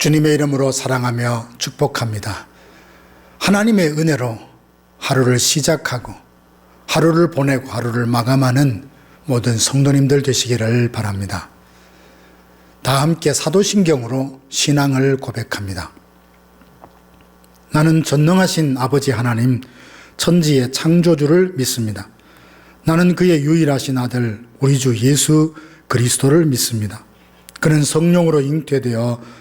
주님의 이름으로 사랑하며 축복합니다. 하나님의 은혜로 하루를 시작하고 하루를 보내고 하루를 마감하는 모든 성도님들 되시기를 바랍니다. 다 함께 사도신경으로 신앙을 고백합니다. 나는 전능하신 아버지 하나님, 천지의 창조주를 믿습니다. 나는 그의 유일하신 아들, 우리 주 예수 그리스도를 믿습니다. 그는 성령으로 잉태되어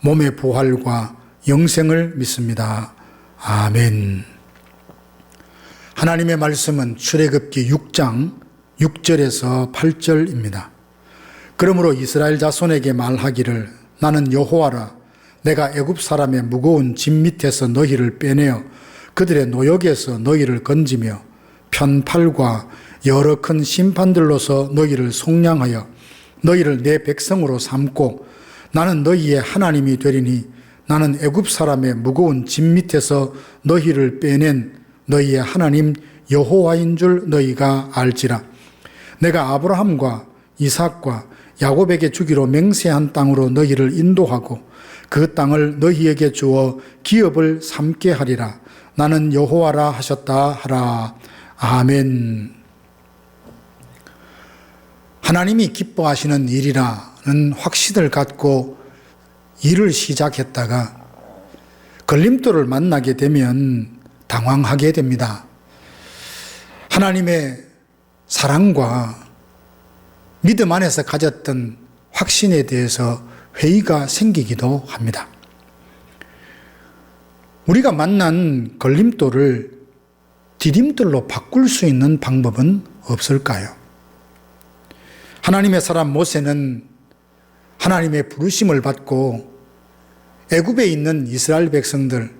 몸의 부활과 영생을 믿습니다. 아멘. 하나님의 말씀은 출애굽기 6장 6절에서 8절입니다. 그러므로 이스라엘 자손에게 말하기를 나는 여호와라 내가 애굽 사람의 무거운 짐 밑에서 너희를 빼내어 그들의 노역에서 너희를 건지며 편팔과 여러 큰 심판들로서 너희를 속량하여 너희를 내 백성으로 삼고 나는 너희의 하나님이 되리니 나는 애굽 사람의 무거운 짐 밑에서 너희를 빼낸 너희의 하나님 여호와인 줄 너희가 알지라. 내가 아브라함과 이삭과 야곱에게 주기로 맹세한 땅으로 너희를 인도하고 그 땅을 너희에게 주어 기업을 삼게 하리라. 나는 여호와라 하셨다 하라. 아멘. 하나님이 기뻐하시는 일이라 는 확신을 갖고 일을 시작했다가 걸림돌을 만나게 되면 당황하게 됩니다. 하나님의 사랑과 믿음 안에서 가졌던 확신에 대해서 회의가 생기기도 합니다. 우리가 만난 걸림돌을 디딤돌로 바꿀 수 있는 방법은 없을까요? 하나님의 사람 모세는 하나님의 부르심을 받고 애굽에 있는 이스라엘 백성들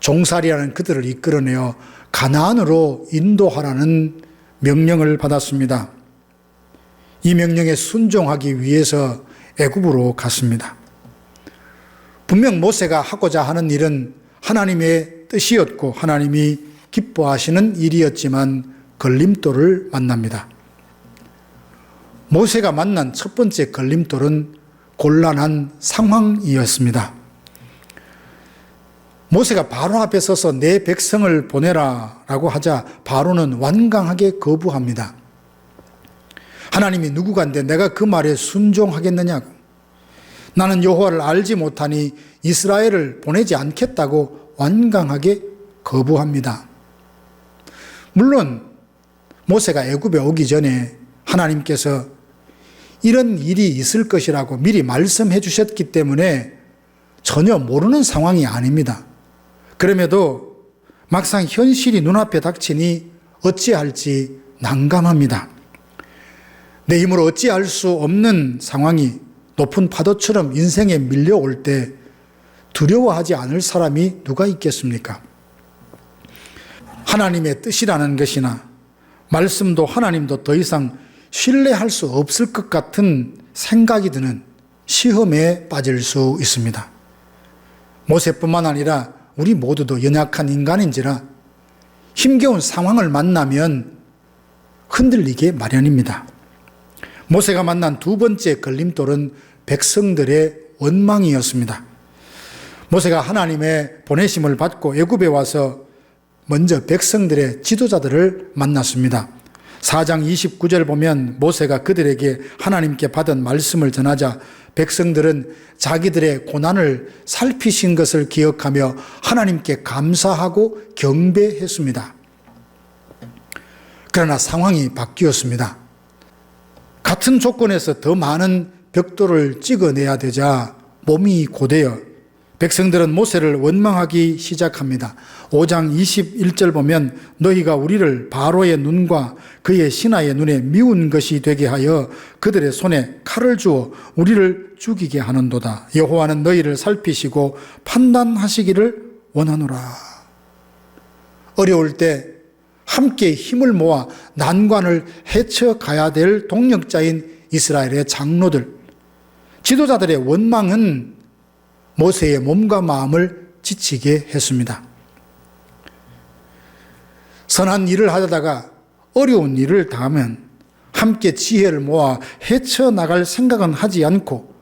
종살이라는 그들을 이끌어내어 가나안으로 인도하라는 명령을 받았습니다. 이 명령에 순종하기 위해서 애굽으로 갔습니다. 분명 모세가 하고자 하는 일은 하나님의 뜻이었고 하나님이 기뻐하시는 일이었지만 걸림돌을 만납니다. 모세가 만난 첫 번째 걸림돌은 곤란한 상황이었습니다. 모세가 바로 앞에 서서 내 백성을 보내라 라고 하자 바로는 완강하게 거부합니다. 하나님이 누구간데 내가 그 말에 순종하겠느냐고. 나는 여호와를 알지 못하니 이스라엘을 보내지 않겠다고 완강하게 거부합니다. 물론 모세가 애굽에 오기 전에 하나님께서 이런 일이 있을 것이라고 미리 말씀해 주셨기 때문에 전혀 모르는 상황이 아닙니다. 그럼에도 막상 현실이 눈앞에 닥치니 어찌할지 난감합니다. 내 힘으로 어찌할 수 없는 상황이 높은 파도처럼 인생에 밀려올 때 두려워하지 않을 사람이 누가 있겠습니까? 하나님의 뜻이라는 것이나 말씀도 하나님도 더 이상 신뢰할 수 없을 것 같은 생각이 드는 시험에 빠질 수 있습니다. 모세뿐만 아니라 우리 모두도 연약한 인간인지라 힘겨운 상황을 만나면 흔들리게 마련입니다. 모세가 만난 두 번째 걸림돌은 백성들의 원망이었습니다. 모세가 하나님의 보내심을 받고 애굽에 와서 먼저 백성들의 지도자들을 만났습니다. 4장 29절 보면 모세가 그들에게 하나님께 받은 말씀을 전하자 백성들은 자기들의 고난을 살피신 것을 기억하며 하나님께 감사하고 경배했습니다. 그러나 상황이 바뀌었습니다. 같은 조건에서 더 많은 벽돌을 찍어내야 되자 몸이 고되어 백성들은 모세를 원망하기 시작합니다. 5장 21절 보면 너희가 우리를 바로의 눈과 그의 신하의 눈에 미운 것이 되게 하여 그들의 손에 칼을 주어 우리를 죽이게 하는도다. 여호와는 너희를 살피시고 판단하시기를 원하노라. 어려울 때 함께 힘을 모아 난관을 헤쳐가야 될 동력자인 이스라엘의 장로들, 지도자들의 원망은 모세의 몸과 마음을 지치게 했습니다. 선한 일을 하다가 어려운 일을 당하면 함께 지혜를 모아 헤쳐나갈 생각은 하지 않고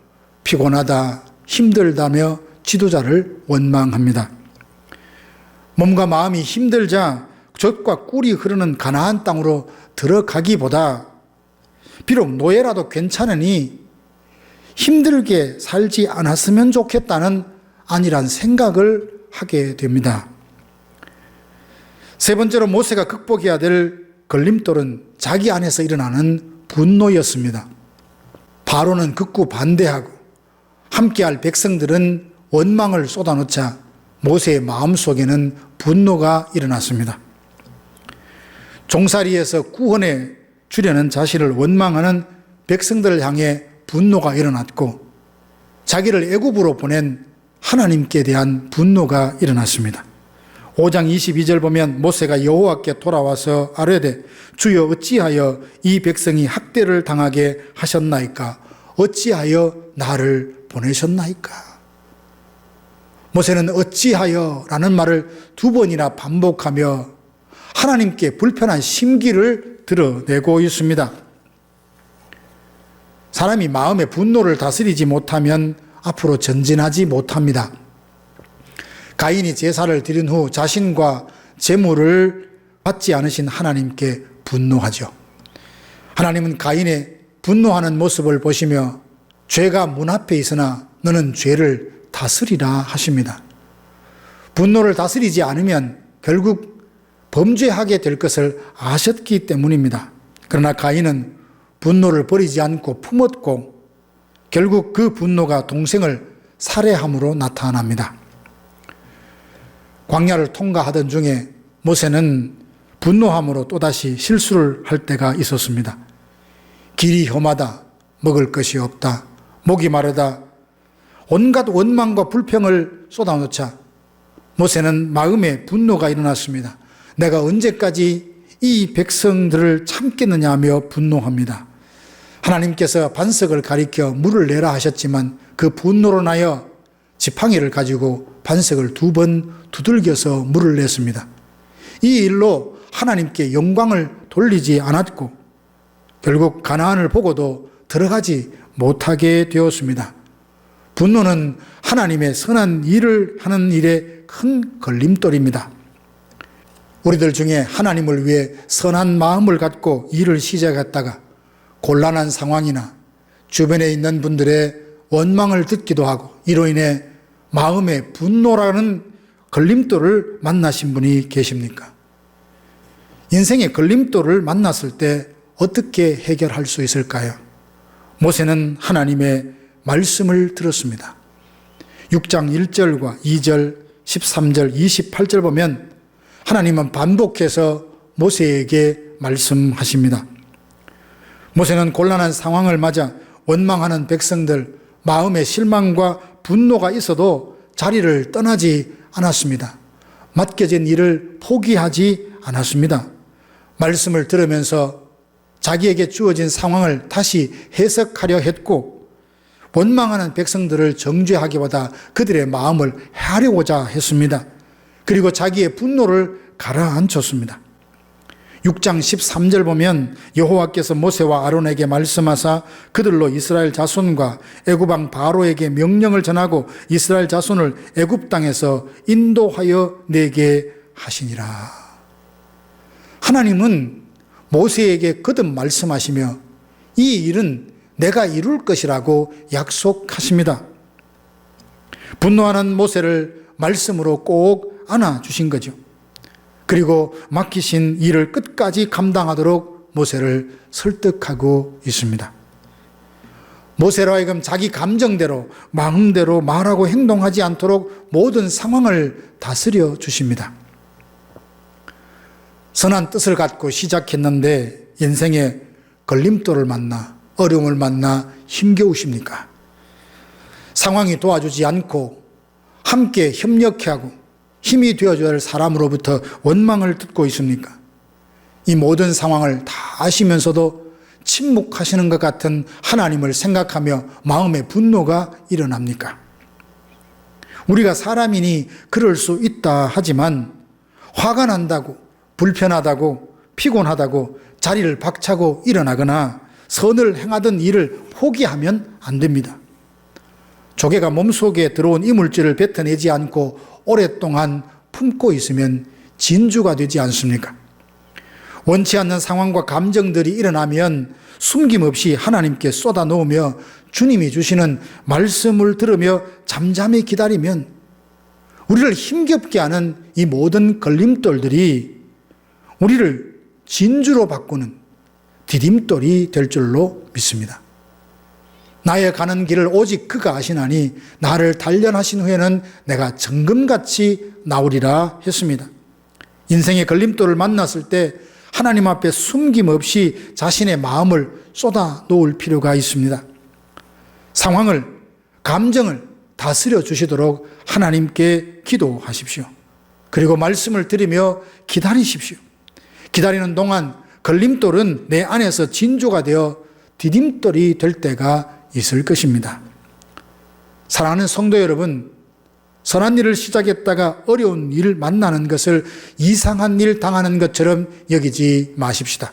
피곤하다, 힘들다며 지도자를 원망합니다. 몸과 마음이 힘들자 젖과 꿀이 흐르는 가나안 땅으로 들어가기보다 비록 노예라도 괜찮으니 힘들게 살지 않았으면 좋겠다는 안일한 생각을 하게 됩니다. 세 번째로 모세가 극복해야 될 걸림돌은 자기 안에서 일어나는 분노였습니다. 바로는 극구 반대하고 함께할 백성들은 원망을 쏟아놓자 모세의 마음속에는 분노가 일어났습니다. 종살이에서 구원에 주려는 자신을 원망하는 백성들을 향해 분노가 일어났고 자기를 애굽으로 보낸 하나님께 대한 분노가 일어났습니다. 5장 22절 보면 모세가 여호와께 돌아와서 아뢰되 주여 어찌하여 이 백성이 학대를 당하게 하셨나이까 어찌하여 나를 보내셨나이까 모세는 어찌하여 라는 말을 두 번이나 반복하며 하나님께 불편한 심기를 드러내고 있습니다. 사람이 마음의 분노를 다스리지 못하면 앞으로 전진하지 못합니다. 가인이 제사를 드린 후 자신과 재물을 받지 않으신 하나님께 분노하죠. 하나님은 가인의 분노하는 모습을 보시며 죄가 문 앞에 있으나 너는 죄를 다스리라 하십니다. 분노를 다스리지 않으면 결국 범죄하게 될 것을 아셨기 때문입니다. 그러나 가인은 분노를 버리지 않고 품었고 결국 그 분노가 동생을 살해함으로 나타납니다. 광야를 통과하던 중에 모세는 분노함으로 또다시 실수를 할 때가 있었습니다. 길이 험하다, 먹을 것이 없다, 목이 마르다, 온갖 원망과 불평을 쏟아놓자 모세는 마음에 분노가 일어났습니다. 내가 언제까지 이 백성들을 참겠느냐 하며 분노합니다. 하나님께서 반석을 가리켜 물을 내라 하셨지만 그 분노로 나여 지팡이를 가지고 반석을 두 번 두들겨서 물을 냈습니다. 이 일로 하나님께 영광을 돌리지 않았고 결국 가나안을 보고도 들어가지 못하게 되었습니다. 분노는 하나님의 선한 일을 하는 일에 큰 걸림돌입니다. 우리들 중에 하나님을 위해 선한 마음을 갖고 일을 시작했다가 곤란한 상황이나 주변에 있는 분들의 원망을 듣기도 하고 이로 인해 마음의 분노라는 걸림돌을 만나신 분이 계십니까? 인생의 걸림돌을 만났을 때 어떻게 해결할 수 있을까요? 모세는 하나님의 말씀을 들었습니다. 6장 1절과 2절, 13절, 28절 보면 하나님은 반복해서 모세에게 말씀하십니다. 모세는 곤란한 상황을 맞아 원망하는 백성들 마음에 실망과 분노가 있어도 자리를 떠나지 않았습니다. 맡겨진 일을 포기하지 않았습니다. 말씀을 들으면서 자기에게 주어진 상황을 다시 해석하려 했고 원망하는 백성들을 정죄하기보다 그들의 마음을 헤아려고자 했습니다. 그리고 자기의 분노를 가라앉혔습니다. 6장 13절 보면 여호와께서 모세와 아론에게 말씀하사 그들로 이스라엘 자손과 애굽왕 바로에게 명령을 전하고 이스라엘 자손을 애굽 땅에서 인도하여 내게 하시니라. 하나님은 모세에게 거듭 말씀하시며 이 일은 내가 이룰 것이라고 약속하십니다. 분노하는 모세를 말씀으로 꼭 안아 주신 거죠. 그리고 맡기신 일을 끝까지 감당하도록 모세를 설득하고 있습니다. 모세로 하여금 자기 감정대로 마음대로 말하고 행동하지 않도록 모든 상황을 다스려 주십니다. 선한 뜻을 갖고 시작했는데 인생에 걸림돌을 만나 어려움을 만나 힘겨우십니까? 상황이 도와주지 않고 함께 협력해 하고 힘이 되어줘야 할 사람으로부터 원망을 듣고 있습니까? 이 모든 상황을 다 아시면서도 침묵하시는 것 같은 하나님을 생각하며 마음의 분노가 일어납니까? 우리가 사람이니 그럴 수 있다 하지만 화가 난다고 불편하다고 피곤하다고 자리를 박차고 일어나거나 선을 행하던 일을 포기하면 안 됩니다. 조개가 몸속에 들어온 이물질을 뱉어내지 않고 오랫동안 품고 있으면 진주가 되지 않습니까? 원치 않는 상황과 감정들이 일어나면 숨김없이 하나님께 쏟아 놓으며 주님이 주시는 말씀을 들으며 잠잠히 기다리면 우리를 힘겹게 하는 이 모든 걸림돌들이 우리를 진주로 바꾸는 디딤돌이 될 줄로 믿습니다. 나의 가는 길을 오직 그가 아시나니 나를 단련하신 후에는 내가 정금같이 나오리라 했습니다. 인생의 걸림돌을 만났을 때 하나님 앞에 숨김 없이 자신의 마음을 쏟아 놓을 필요가 있습니다. 상황을, 감정을 다스려 주시도록 하나님께 기도하십시오. 그리고 말씀을 드리며 기다리십시오. 기다리는 동안 걸림돌은 내 안에서 진주가 되어 디딤돌이 될 때가 있을 것입니다. 사랑하는 성도 여러분, 선한 일을 시작했다가 어려운 일을 만나는 것을 이상한 일 당하는 것처럼 여기지 마십시다.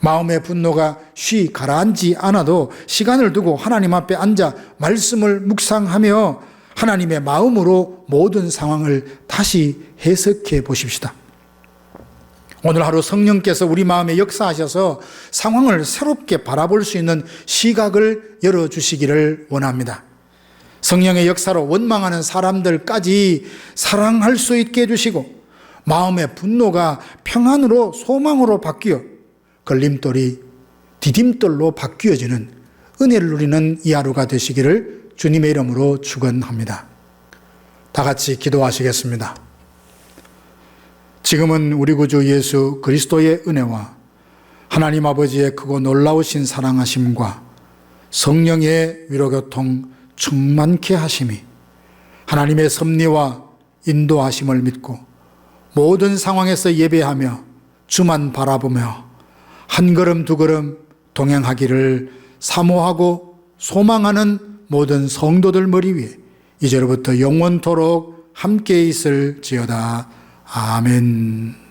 마음의 분노가 쉬 가라앉지 않아도 시간을 두고 하나님 앞에 앉아 말씀을 묵상하며 하나님의 마음으로 모든 상황을 다시 해석해 보십시다. 오늘 하루 성령께서 우리 마음에 역사하셔서 상황을 새롭게 바라볼 수 있는 시각을 열어주시기를 원합니다. 성령의 역사로 원망하는 사람들까지 사랑할 수 있게 해주시고 마음의 분노가 평안으로 소망으로 바뀌어 걸림돌이 디딤돌로 바뀌어지는 은혜를 누리는 이 하루가 되시기를 주님의 이름으로 축원합니다. 다 같이 기도하시겠습니다. 지금은 우리 구주 예수 그리스도의 은혜와 하나님 아버지의 크고 놀라우신 사랑하심과 성령의 위로교통 충만케 하심이 하나님의 섭리와 인도하심을 믿고 모든 상황에서 예배하며 주만 바라보며 한 걸음 두 걸음 동행하기를 사모하고 소망하는 모든 성도들 머리 위에 이제로부터 영원토록 함께 있을 지어다. 아멘.